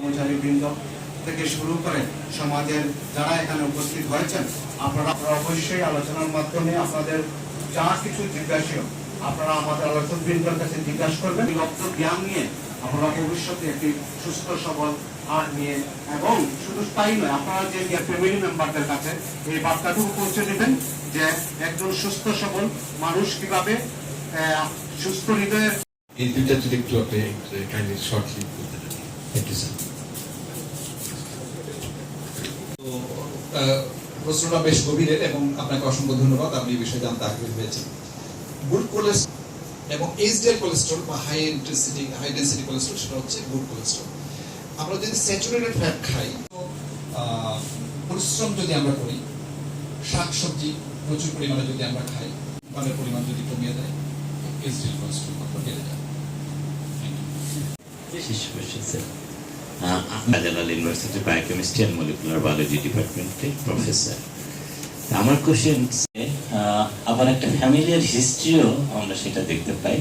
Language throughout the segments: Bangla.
কর্মচারীবৃন্দ থেকে শুরু করে সমাজের যারা এখানে উপস্থিত হয়েছেন, আপনারা অবশ্যই আলোচনার মাধ্যমে আপনাদের যা কিছু জিজ্ঞাসা, আপনারা আমাদের আলোচকবৃন্দর কাছে জিজ্ঞাসা করবেন। রক্ত জ্ঞান নিয়ে আপনারা ভবিষ্যতে একটি সুস্থ, সবল আর নিয়ে এবং শুধু তাই নয়, আপনারা যে ফ্যামিলি মেম্বারদের কাছে এই বার্তাটুকু পৌঁছে দেবেন যে একজন সুস্থ, সবল মানুষ কীভাবে সুস্থ হৃদয়ের এই দুইটা যদি একটু আপনি কাইন্ডলি শর্টলি বলতে পারেন। থ্যাংক ইউ স্যার তো আহ, প্রশ্নটা বেশ গভীরের এবং আপনাকে অসংখ্য ধন্যবাদ। আপনি এই বিষয়ে জানতে আগ্রহী হয়েছেন। গুড কোলেস্ট্রল এবং এইচডিএল কোলেস্ট্রল বা high intensity high density cholesterol সেটা হচ্ছে গুড কোলেস্ট্রল আমরা যদি স্যাচুরেটেড ফ্যাট খাই, তো পরিশ্রম যদি আমরা করি, শাকসবজি প্রচুর পরিমাণে যদি আমরা খাই পানের পরিমাণ যদি কমিয়ে দেয় এইচডিএল কোলেস্ট্রল Thank you. শেষ question sir Shahjalal university biochemistry and molecular biology ডিপার্টমেন্টের প্রফেসর আমার কোশ্চেন আবার একটা ফ্যামিলিয়ার হিস্ট্রিও আমরা সেটা দেখতে পাই,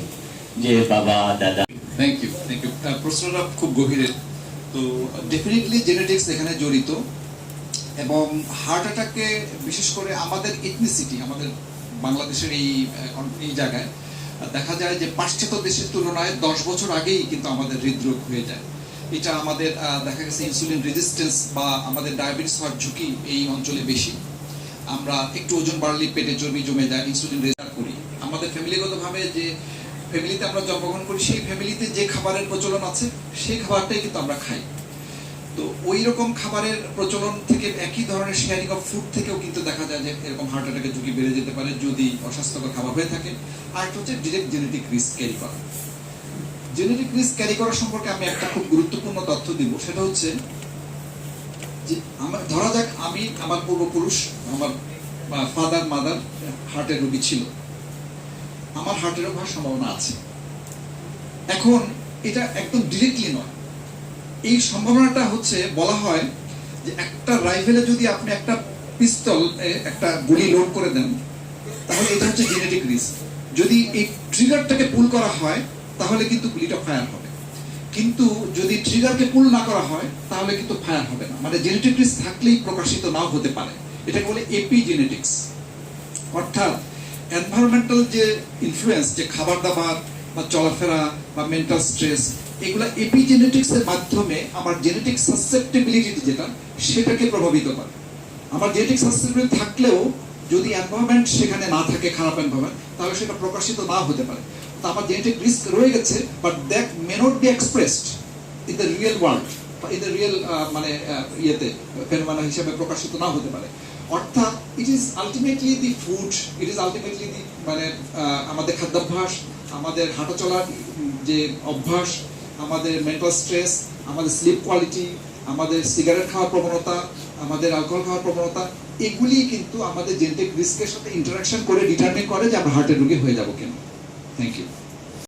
যে বাবা, দাদা। থ্যাংক ইউ থ্যাংক ইউ প্রশ্নটা খুব গভীরের তো ডেফিনেটলি জেনেটিক্স এখানে জড়িত এবং হার্ট অ্যাটাকে বিশেষ করে আমাদের ইথনিসিটি আমাদের বাংলাদেশের এই এই জায়গায়, দেখা যায় যে পাশ্চাত্য দেশের তুলনায় দশ বছর আগেই কিন্তু আমাদের হৃদরোগ হয়ে যায়। এটা আমাদের দেখা গেছে ইনসুলিন রেজিস্ট্যান্স বা আমাদের ডায়াবেটিস হওয়ার ঝুঁকি এই অঞ্চলে বেশি। আমরা একটু ওজন বাড়লে পেটে চর্বি জমে যায় ইনসুলিন রেজার করি। আমাদের ফ্যামিলিগতভাবে যে ফ্যামিলিতে আমরা জন্মগ্রহণ করি, সেই ফ্যামিলিতে যে খাবারের প্রচলন আছে, সেই খাবারটাই কিন্তু আমরা খাই। তো ওই রকম খাবারের প্রচলন থেকে একই ধরনের শেয়ারিং অফ ফুড থেকেও কিন্তু দেখা যায় যে এরকম হার্ট অ্যাটাকের ঝুঁকি বেড়ে যেতে পারে যদি অস্বাস্থ্যকর খাবার হয়ে থাকে। আর হচ্ছে ডিরেক্ট জেনেটিক রিস্ক ক্যারি করা। জেনেটিক রিস্ক ক্যারি করা সম্পর্কে আমি একটা খুব গুরুত্বপূর্ণ তথ্য দিব। সেটা হচ্ছে যে আমার ধরা যাক আমি আমার পূর্বপুরুষ, আমার ফাদার মাদার হার্টের রোগী ছিল। আমার হার্টের রোগ হওয়ার সম্ভাবনা আছে। এখন এটা একদম ডিরেক্টলি নয়। এই সম্ভাবনাটা হচ্ছে বলা হয় যে একটা রাইফেলে যদি আপনি একটা পিস্তল একটা গুলি লোড করে দেন, তাহলে এটা হচ্ছে জেনেটিক রিস্ক যদি এই ট্রিগারটাকে পুল করা হয় তাহলে কিন্তু গুলিটা ফায়ার হবে। কিন্তু যদি ট্রিগারকে পুল না করা হয়, তাহলে কিন্তু ফায়ার হবে না। মানে জেনেটিক রিস্ক থাকলেই প্রকাশিত নাও হতে পারে। এটাকে বলে এপি জেনেটিক্স অর্থাৎ এনভায়রনমেন্টাল যে ইনফ্লুয়েন্স যে খাবার দাবার বা চলাফেরা বা মেন্টাল স্ট্রেস এগুলা এপিজেনেটিক্স এর মাধ্যমে আমার জেনেটিক সাসেপ্টেবিলিটি যেটা, সেটাকে প্রভাবিত করে। আমার জেনেটিক সাসেপ্টেবিলিটি থাকলেও যদি এনভায়রনমেন্ট সেখানে না থাকে, খারাপ এনভায়রনমেন্ট তাহলে সেটা প্রকাশিত না হতে পারে। তো আমার জেনেটিক রিস্ক রয়ে গেছে but that may not be expressed in the real world in the real মানে ইয়েতে ফেনোমেনা হিসেবে প্রকাশিত না হতে পারে। অর্থাৎ it is ultimately the food it is ultimately the মানে আমাদের খাদ্যাভ্যাস, আমাদের হাঁটা চলার যে অভ্যাস, আমাদের মেন্টাল স্ট্রেস আমাদের স্লিপ কোয়ালিটি আমাদের সিগারেট খাওয়ার প্রবণতা, আমাদের অ্যালকোহল খাওয়ার প্রবণতা এগুলি কিন্তু আমাদের জেনেটিক রিস্কের সাথে ইন্টারাকশন করে ডিটারমিন করে যে আমরা হার্টের রোগী হয়ে যাব কেন। Thank you